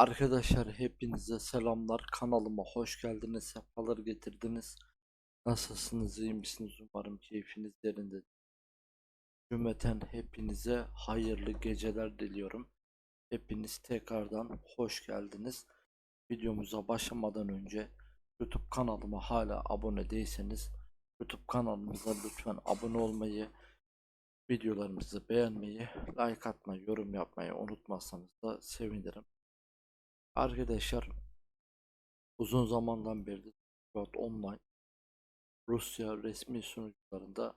Arkadaşlar hepinize selamlar. Kanalıma hoş geldiniz. Sefalar getirdiniz. Nasılsınız? iyi misiniz? Umarım keyfiniz yerinde. Cümleten hepinize hayırlı geceler diliyorum. Hepiniz tekrardan hoş geldiniz. Videomuza başlamadan önce YouTube kanalıma hala abone değilseniz YouTube kanalımıza lütfen abone olmayı, videolarımızı beğenmeyi, like atmayı, yorum yapmayı unutmazsanız da sevinirim. Arkadaşlar uzun zamandan beri Dota Online Rusya resmi sunucularında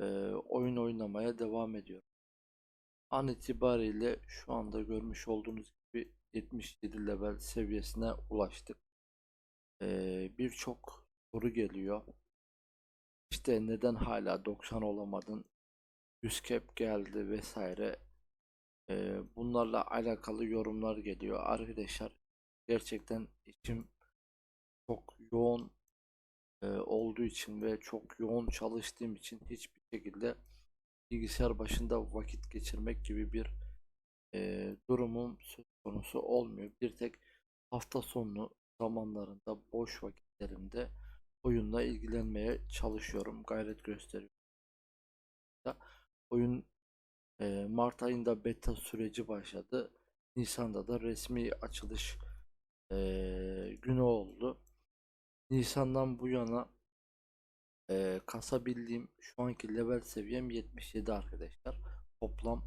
e, oyun oynamaya devam ediyor. An itibariyle şu anda görmüş olduğunuz gibi 77 level seviyesine ulaştık. E, Birçok soru geliyor. İşte neden hala 90 olamadın? 100 cap geldi vesaire. Bunlarla alakalı yorumlar geliyor arkadaşlar. Gerçekten içim çok yoğun olduğu için ve çok yoğun çalıştığım için hiçbir şekilde bilgisayar başında vakit geçirmek gibi bir e, durumum söz konusu olmuyor. Bir tek hafta sonu zamanlarında boş vakitlerimde oyunla ilgilenmeye çalışıyorum. Gayret gösteriyorum. Oyun Mart ayında beta süreci başladı. Nisan'da da resmi açılış e, günü oldu. Nisan'dan bu yana e, kasabildiğim şu anki level seviyem 77 arkadaşlar. Toplam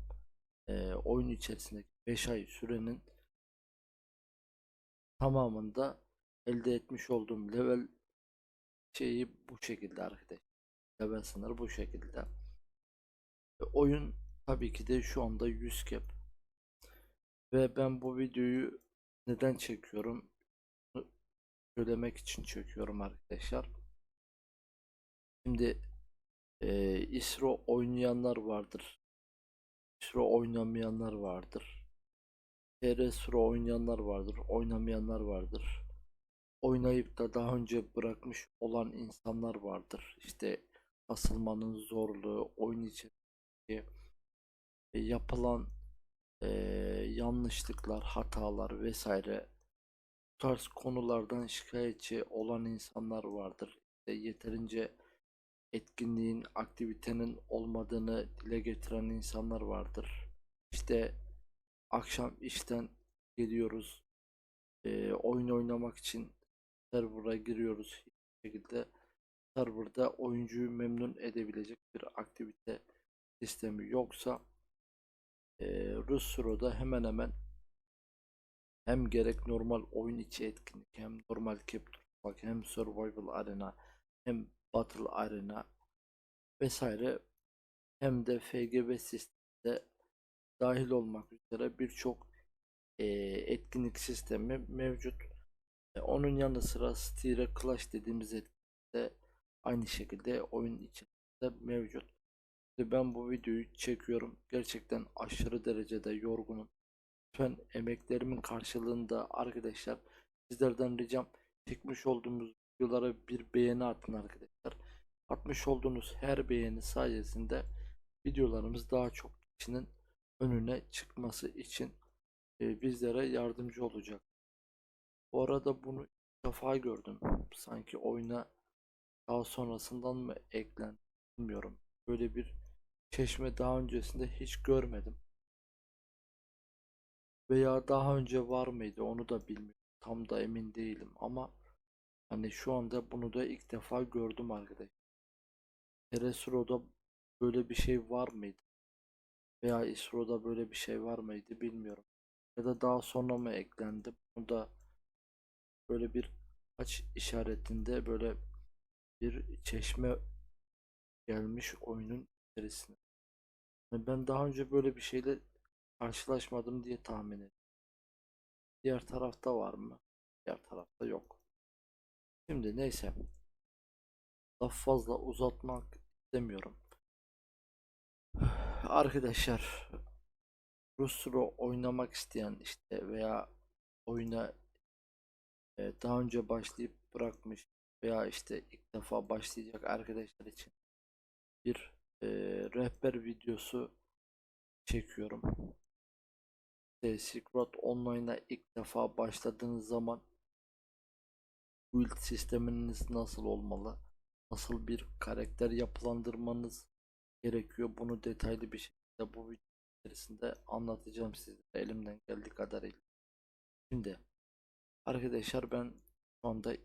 e, oyun içerisindeki 5 ay sürenin tamamında elde etmiş olduğum level şeyi bu şekilde arkadaşlar. Level sınırı bu şekilde. E, oyun tabii ki de şu anda 100 cap. Ve ben bu videoyu neden çekiyorum? Söylemek için çekiyorum arkadaşlar. Şimdi e, ISRO oynayanlar vardır. ISRO oynamayanlar vardır. TR-SRO oynayanlar vardır. Oynamayanlar vardır. Oynayıp da daha önce bırakmış olan insanlar vardır. İşte asılmanın zorluğu, oyun içerisindeki yapılan e, yanlışlıklar, hatalar vesaire bu tarz konulardan şikayetçi olan insanlar vardır. İşte yeterince etkinliğin, aktivitenin olmadığını dile getiren insanlar vardır. İşte akşam işten geliyoruz, e, oyun oynamak için server'a giriyoruz hiçbir şekilde serverda oyuncuyu memnun edebilecek bir aktivite sistemi yoksa e, Rusro'da hemen hemen hem gerek normal oyun içi etkinlik hem normal capture bak hem survival arena hem battle arena vesaire hem de FGB sistemde dahil olmak üzere birçok e, etkinlik sistemi mevcut. E, onun yanı sıra Stire Clash dediğimiz etkinlikte aynı şekilde oyun içerisinde mevcut. Ben bu videoyu çekiyorum. Gerçekten aşırı derecede yorgunum. Lütfen emeklerimin karşılığında arkadaşlar sizlerden ricam çekmiş olduğumuz videolara bir beğeni atın arkadaşlar. Atmış olduğunuz her beğeni sayesinde videolarımız daha çok kişinin önüne çıkması için e, bizlere yardımcı olacak. Bu arada bunu defa gördüm. Sanki oyuna daha sonrasından mı eklendi bilmiyorum. Böyle bir çeşme daha öncesinde hiç görmedim. Veya daha önce var mıydı onu da bilmiyorum. Tam da emin değilim ama hani şu anda bunu da ilk defa gördüm arkadaşlar. Eresro'da böyle bir şey var mıydı? Veya İsro'da böyle bir şey var mıydı bilmiyorum. Ya da daha sonra mı eklendi? Bunu da böyle bir aç işaretinde böyle bir çeşme gelmiş oyunun içerisine. Yani Ben daha önce böyle bir şeyle karşılaşmadım diye tahmin ediyorum. Diğer tarafta var mı? Diğer tarafta yok. Şimdi neyse. Daha fazla uzatmak istemiyorum. Arkadaşlar Rusro oynamak isteyen işte veya oyuna e, daha önce başlayıp bırakmış veya işte ilk defa başlayacak arkadaşlar için bir e, rehber videosu çekiyorum. işte Silk Road Online'a ilk defa başladığınız zaman build sisteminiz nasıl olmalı? Nasıl bir karakter yapılandırmanız gerekiyor? Bunu detaylı bir şekilde bu video içerisinde anlatacağım size elimden geldiği kadarıyla. Şimdi arkadaşlar ben şu anda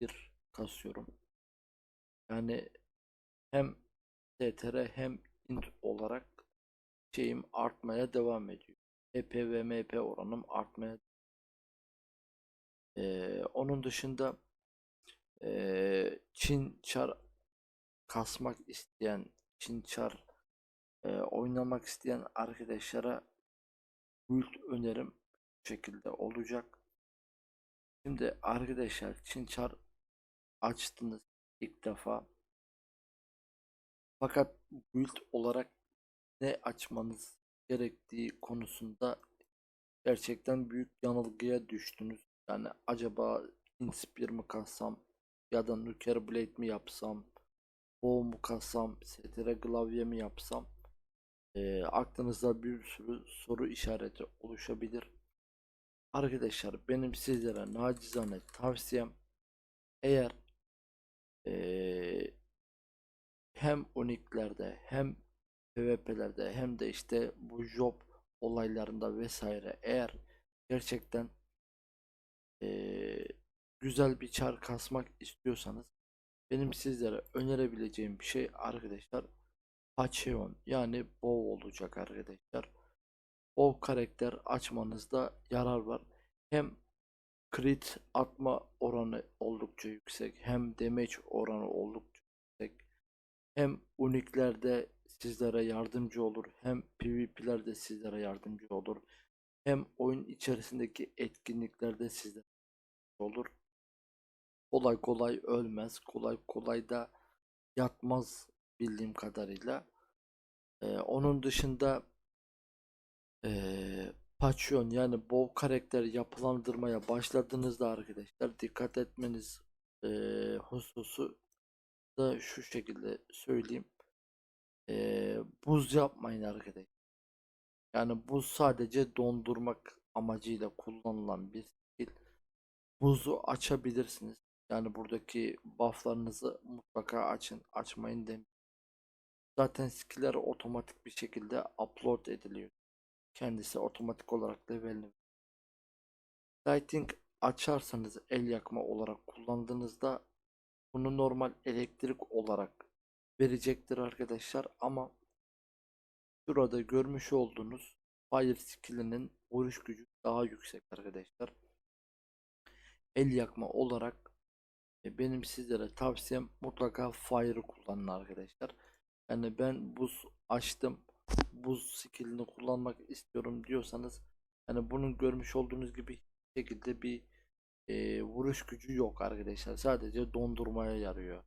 bir kasıyorum. Yani hem str hem int olarak şeyim artmaya devam ediyor. EP ve MP oranım artmaya Ee, onun dışında ee, Çin çar kasmak isteyen Çin çar ee, oynamak isteyen arkadaşlara build önerim bu şekilde olacak. Şimdi arkadaşlar Çin çar açtınız ilk defa. Fakat build olarak ne açmanız gerektiği konusunda gerçekten büyük yanılgıya düştünüz. Yani acaba Inspire mi kassam ya da Nuker Blade mi yapsam, Bow mu kassam, STR klavye mi yapsam Ee, aklınızda bir sürü soru işareti oluşabilir. Arkadaşlar benim sizlere nacizane tavsiyem eğer ee, hem uniklerde hem PvP'lerde hem de işte bu job olaylarında vesaire eğer gerçekten eee, güzel bir çar kasmak istiyorsanız benim sizlere önerebileceğim bir şey arkadaşlar Acheon yani Bow olacak arkadaşlar. Bow karakter açmanızda yarar var. Hem crit atma oranı oldukça yüksek hem damage oranı oldukça. Hem uniklerde sizlere yardımcı olur hem PvP'lerde sizlere yardımcı olur. Hem oyun içerisindeki etkinliklerde sizlere olur. Kolay kolay ölmez. Kolay kolay da yatmaz bildiğim kadarıyla. Ee, onun dışında ee, Patreon yani bol karakter yapılandırmaya başladığınızda arkadaşlar dikkat etmeniz ee, hususu da şu şekilde söyleyeyim. Ee, buz yapmayın arkadaşlar. Yani buz sadece dondurmak amacıyla kullanılan bir skill. Buzu açabilirsiniz. Yani buradaki bufflarınızı mutlaka açın. Açmayın demiyorum. Zaten skill'ler otomatik bir şekilde upload ediliyor. Kendisi otomatik olarak levelini. Lighting açarsanız el yakma olarak kullandığınızda bunu normal elektrik olarak verecektir arkadaşlar ama şurada görmüş olduğunuz fire skill'inin vuruş gücü daha yüksek arkadaşlar. El yakma olarak e, benim sizlere tavsiyem mutlaka fire'ı kullanın arkadaşlar. Yani ben buz açtım. Buz skillini kullanmak istiyorum diyorsanız yani bunun görmüş olduğunuz gibi şekilde bir e, vuruş gücü yok arkadaşlar. Sadece dondurmaya yarıyor.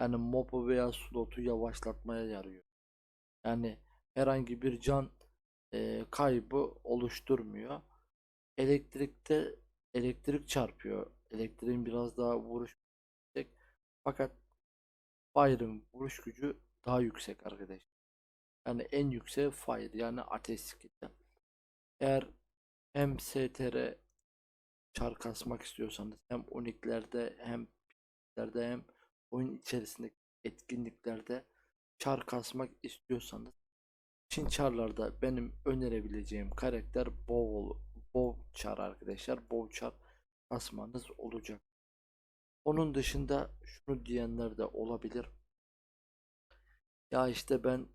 Yani mob'u veya slot'u yavaşlatmaya yarıyor. Yani herhangi bir can e, kaybı oluşturmuyor. Elektrikte elektrik çarpıyor. Elektriğin biraz daha vuruş yüksek. Fakat Fire'ın vuruş gücü daha yüksek arkadaşlar. Yani en yüksek Fire yani ateş skill'de. Eğer hem STR çar kasmak istiyorsanız hem uniklerde hem piklerde hem oyun içerisindeki etkinliklerde çar kasmak istiyorsanız Çin çarlarda benim önerebileceğim karakter Bow, Bow çar arkadaşlar. Bow çar kasmanız olacak. Onun dışında şunu diyenler de olabilir. Ya işte ben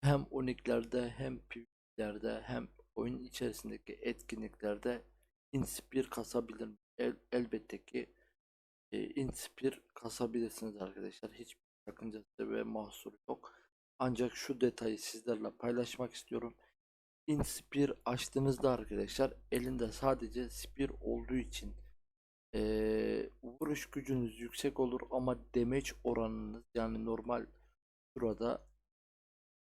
hem uniklerde hem PvP'lerde hem oyun içerisindeki etkinliklerde Inspire kasabilirim. El, elbette ki e, Inspire kasabilirsiniz arkadaşlar. Hiçbir sakıncası ve mahsuru yok. Ancak şu detayı sizlerle paylaşmak istiyorum. Inspire açtığınızda arkadaşlar elinde sadece Spear olduğu için e, vuruş gücünüz yüksek olur ama damage oranınız yani normal burada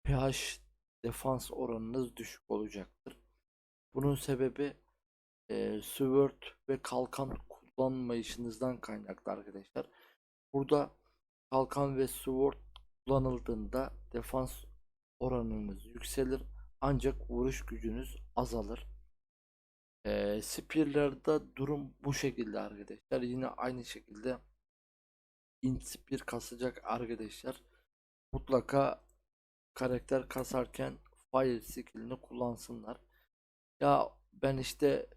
pH defans oranınız düşük olacaktır. Bunun sebebi e, sword ve kalkan kullanmayışınızdan kaynaklı arkadaşlar. Burada kalkan ve sword kullanıldığında defans oranınız yükselir ancak vuruş gücünüz azalır. Ee, Spear'larda durum bu şekilde arkadaşlar. Yine aynı şekilde int spear kasacak arkadaşlar. Mutlaka karakter kasarken fire skill'ini kullansınlar. Ya ben işte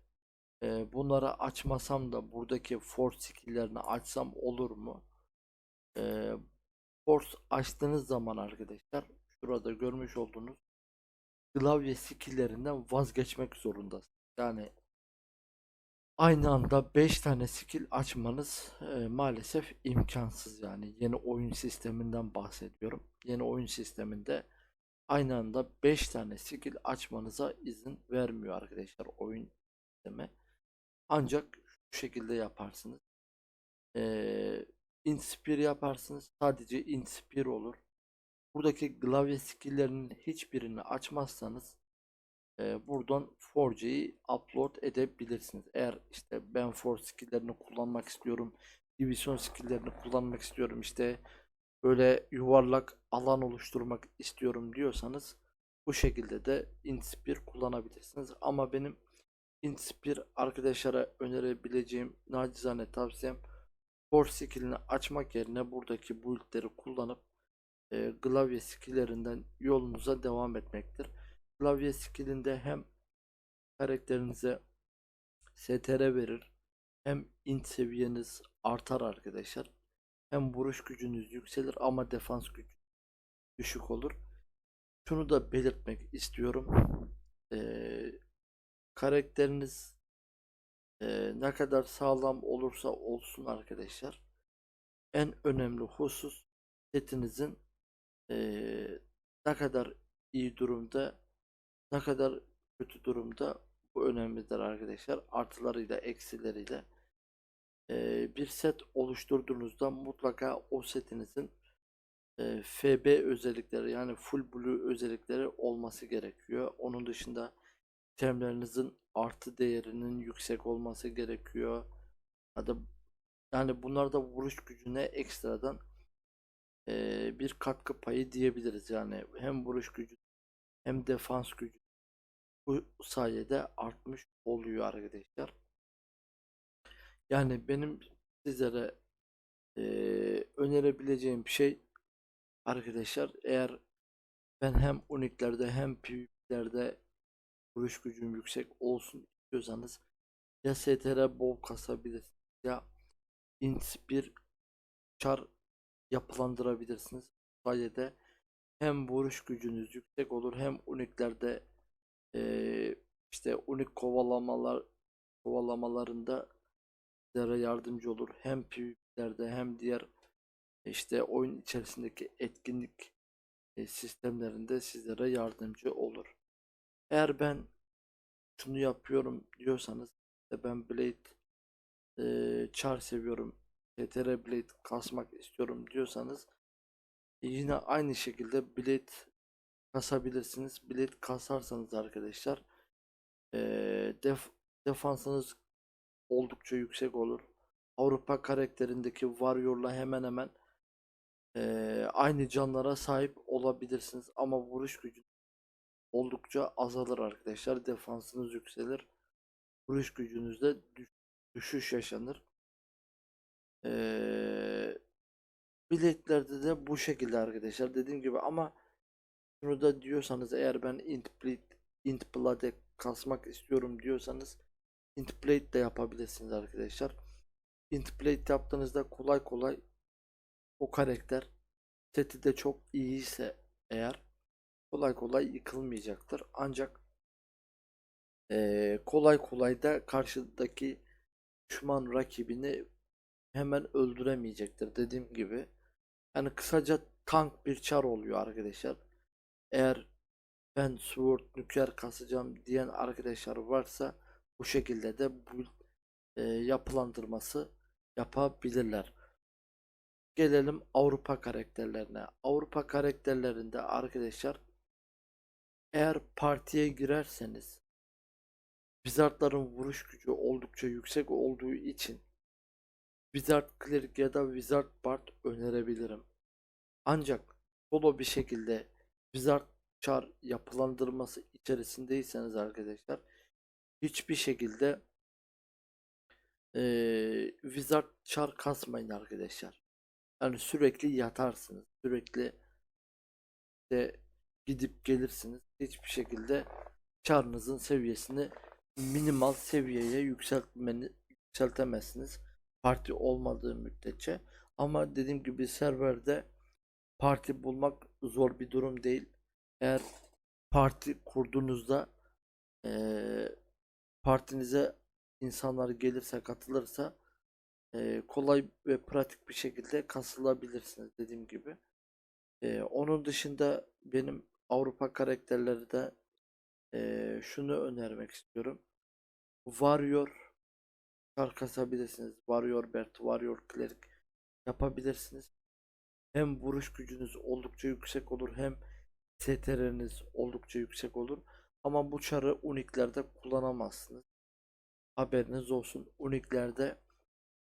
e, bunları açmasam da buradaki force skill'lerini açsam olur mu? E, force açtığınız zaman arkadaşlar şurada görmüş olduğunuz klavye skill'lerinden vazgeçmek zorundasınız. Yani aynı anda 5 tane skill açmanız e, maalesef imkansız yani yeni oyun sisteminden bahsediyorum. Yeni oyun sisteminde aynı anda 5 tane skill açmanıza izin vermiyor arkadaşlar oyun sistemi. Ancak şu şekilde yaparsınız. Ee, Inspire yaparsınız. Sadece Inspire olur. Buradaki klavye skill'lerinin hiçbirini açmazsanız e, buradan Forge'yi upload edebilirsiniz. Eğer işte ben Forge skill'lerini kullanmak istiyorum. Division skill'lerini kullanmak istiyorum. işte böyle yuvarlak alan oluşturmak istiyorum diyorsanız bu şekilde de Inspire kullanabilirsiniz. Ama benim Inspire arkadaşlara önerebileceğim nacizane tavsiyem Force skillini açmak yerine buradaki build'leri kullanıp e, klavye skillerinden yolunuza devam etmektir. Klavye skillinde hem karakterinize STR verir hem int seviyeniz artar arkadaşlar. Hem vuruş gücünüz yükselir ama defans gücü düşük olur. Şunu da belirtmek istiyorum. Ee, karakteriniz e, ne kadar sağlam olursa olsun arkadaşlar. En önemli husus setinizin e, ne kadar iyi durumda ne kadar kötü durumda bu önemlidir arkadaşlar. Artılarıyla eksileriyle e, bir set oluşturduğunuzda mutlaka o setinizin e, FB özellikleri yani full blue özellikleri olması gerekiyor. Onun dışında itemlerinizin artı değerinin yüksek olması gerekiyor. Hadi yani bunlarda vuruş gücüne ekstradan e, bir katkı payı diyebiliriz. Yani hem vuruş gücü hem defans gücü bu sayede artmış oluyor arkadaşlar. Yani benim sizlere e, önerebileceğim şey arkadaşlar eğer ben hem uniklerde hem PvP'lerde vuruş gücüm yüksek olsun istiyorsanız ya STR bol kasabilirsiniz ya int bir char yapılandırabilirsiniz. Bu sayede hem vuruş gücünüz yüksek olur hem uniklerde eee, işte unik kovalamalar kovalamalarında sizlere yardımcı olur. Hem PvP'lerde hem diğer işte oyun içerisindeki etkinlik e, sistemlerinde sizlere yardımcı olur. Eğer ben şunu yapıyorum diyorsanız işte ben Blade e, Char seviyorum. TTR Blade kasmak istiyorum diyorsanız e, yine aynı şekilde Blade kasabilirsiniz. Blade kasarsanız arkadaşlar e, def, defansınız oldukça yüksek olur. Avrupa karakterindeki Warrior'la hemen hemen e, aynı canlara sahip olabilirsiniz ama vuruş gücü oldukça azalır arkadaşlar. Defansınız yükselir. Vuruş gücünüzde düş- düşüş yaşanır. Ee, biletlerde de bu şekilde arkadaşlar. Dediğim gibi ama şunu da diyorsanız eğer ben int blade, int blade kasmak istiyorum diyorsanız int blade de yapabilirsiniz arkadaşlar. Int blade yaptığınızda kolay kolay o karakter seti de çok iyiyse eğer kolay kolay yıkılmayacaktır. Ancak eee, kolay kolay da karşıdaki düşman rakibini hemen öldüremeyecektir dediğim gibi. Yani kısaca tank bir çar oluyor arkadaşlar. Eğer ben sword nükleer kasacağım diyen arkadaşlar varsa bu şekilde de bu eee, yapılandırması yapabilirler. Gelelim Avrupa karakterlerine. Avrupa karakterlerinde arkadaşlar eğer partiye girerseniz Wizardların vuruş gücü oldukça yüksek olduğu için Wizard Cleric ya da Wizard Bard önerebilirim. Ancak solo bir şekilde Wizard Char yapılandırması içerisindeyseniz arkadaşlar hiçbir şekilde eee Wizard char kasmayın arkadaşlar. Yani sürekli yatarsınız. Sürekli de gidip gelirsiniz. Hiçbir şekilde char'ınızın seviyesini minimal seviyeye yükseltmeni, yükseltemezsiniz. Parti olmadığı müddetçe. Ama dediğim gibi serverde parti bulmak zor bir durum değil. Eğer parti kurduğunuzda eee, partinize insanlar gelirse katılırsa eee, kolay ve pratik bir şekilde kasılabilirsiniz dediğim gibi. Eee, onun dışında benim Avrupa karakterleri de eee, şunu önermek istiyorum. Warrior kar kasabilirsiniz. Warrior Bert, Warrior Cleric yapabilirsiniz. Hem vuruş gücünüz oldukça yüksek olur hem STR'niz oldukça yüksek olur. Ama bu çarı uniklerde kullanamazsınız. Haberiniz olsun. Uniklerde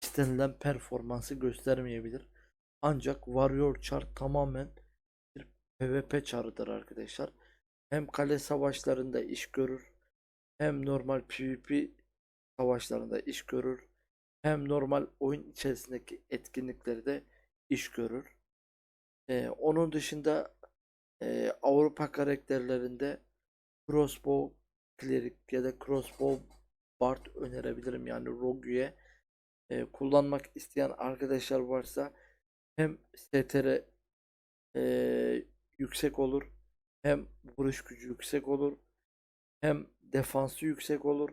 istenilen performansı göstermeyebilir. Ancak Warrior çar tamamen PvP çarıdır arkadaşlar. Hem kale savaşlarında iş görür. Hem normal PvP savaşlarında iş görür. Hem normal oyun içerisindeki etkinliklerde iş görür. Ee, onun dışında e, Avrupa karakterlerinde Crossbow Cleric ya da Crossbow Bard önerebilirim. Yani Rogue'ye e, kullanmak isteyen arkadaşlar varsa hem STR e, yüksek olur hem vuruş gücü yüksek olur hem defansı yüksek olur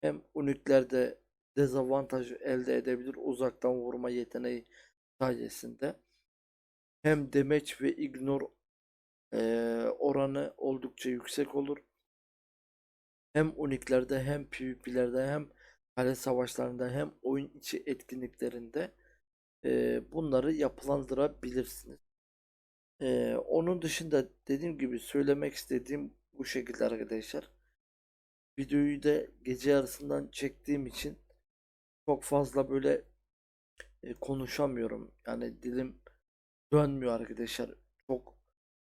hem uniklerde dezavantaj elde edebilir uzaktan vurma yeteneği sayesinde hem damage ve ignore eee, oranı oldukça yüksek olur. Hem uniklerde hem PvP'lerde hem kale savaşlarında hem oyun içi etkinliklerinde eee, bunları yapılandırabilirsiniz. Eee, onun dışında dediğim gibi söylemek istediğim bu şekilde arkadaşlar. Videoyu da gece yarısından çektiğim için çok fazla böyle e, konuşamıyorum. Yani dilim dönmüyor arkadaşlar. Çok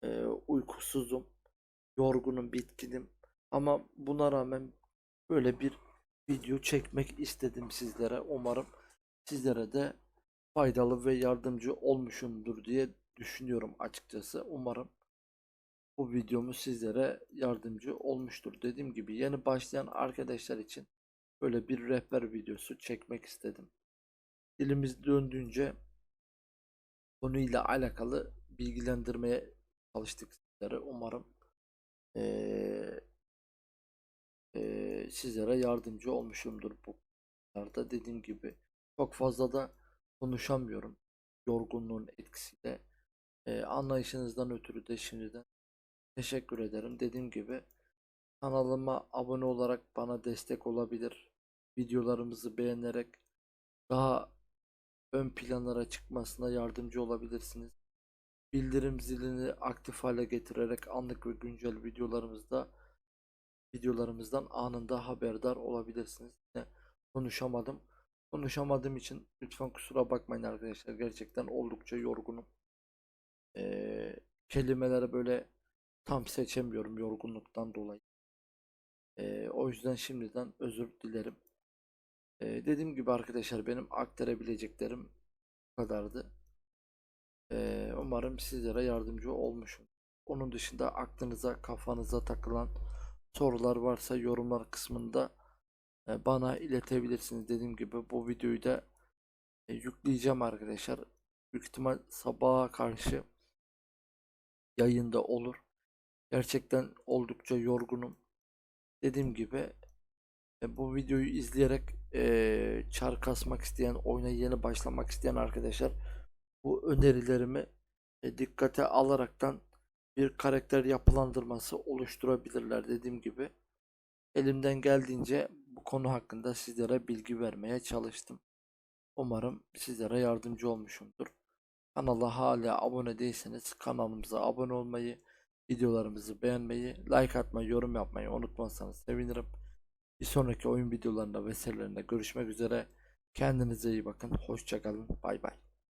e, uykusuzum, yorgunum, bitkinim. Ama buna rağmen böyle bir video çekmek istedim sizlere. Umarım sizlere de faydalı ve yardımcı olmuşumdur diye düşünüyorum açıkçası. Umarım bu videomuz sizlere yardımcı olmuştur. Dediğim gibi yeni başlayan arkadaşlar için böyle bir rehber videosu çekmek istedim. Dilimiz döndüğünce konuyla alakalı bilgilendirmeye çalıştık sizlere. Umarım eee, eee, sizlere yardımcı olmuşumdur bu konularda. Dediğim gibi çok fazla da konuşamıyorum. Yorgunluğun etkisiyle. Eee, anlayışınızdan ötürü de şimdiden teşekkür ederim. Dediğim gibi kanalıma abone olarak bana destek olabilir. Videolarımızı beğenerek daha ön planlara çıkmasına yardımcı olabilirsiniz. Bildirim zilini aktif hale getirerek anlık ve güncel videolarımızda videolarımızdan anında haberdar olabilirsiniz. Yine konuşamadım. Konuşamadığım için lütfen kusura bakmayın arkadaşlar. Gerçekten oldukça yorgunum. Ee, kelimeleri böyle tam seçemiyorum yorgunluktan dolayı. Ee, o yüzden şimdiden özür dilerim. Ee, dediğim gibi arkadaşlar benim aktarabileceklerim bu kadardı. Ee, umarım sizlere yardımcı olmuşum. Onun dışında aklınıza kafanıza takılan sorular varsa yorumlar kısmında e, bana iletebilirsiniz. Dediğim gibi bu videoyu da e, yükleyeceğim arkadaşlar. Büyük ihtimal sabaha karşı yayında olur. Gerçekten oldukça yorgunum. Dediğim gibi e, bu videoyu izleyerek e, çar kasmak isteyen, oyuna yeni başlamak isteyen arkadaşlar bu önerilerimi e, dikkate alaraktan bir karakter yapılandırması oluşturabilirler dediğim gibi. Elimden geldiğince bu konu hakkında sizlere bilgi vermeye çalıştım. Umarım sizlere yardımcı olmuşumdur. Kanala hala abone değilseniz kanalımıza abone olmayı, videolarımızı beğenmeyi, like atmayı, yorum yapmayı unutmazsanız sevinirim. Bir sonraki oyun videolarında vesairelerinde görüşmek üzere. Kendinize iyi bakın. Hoşçakalın. Bay bay.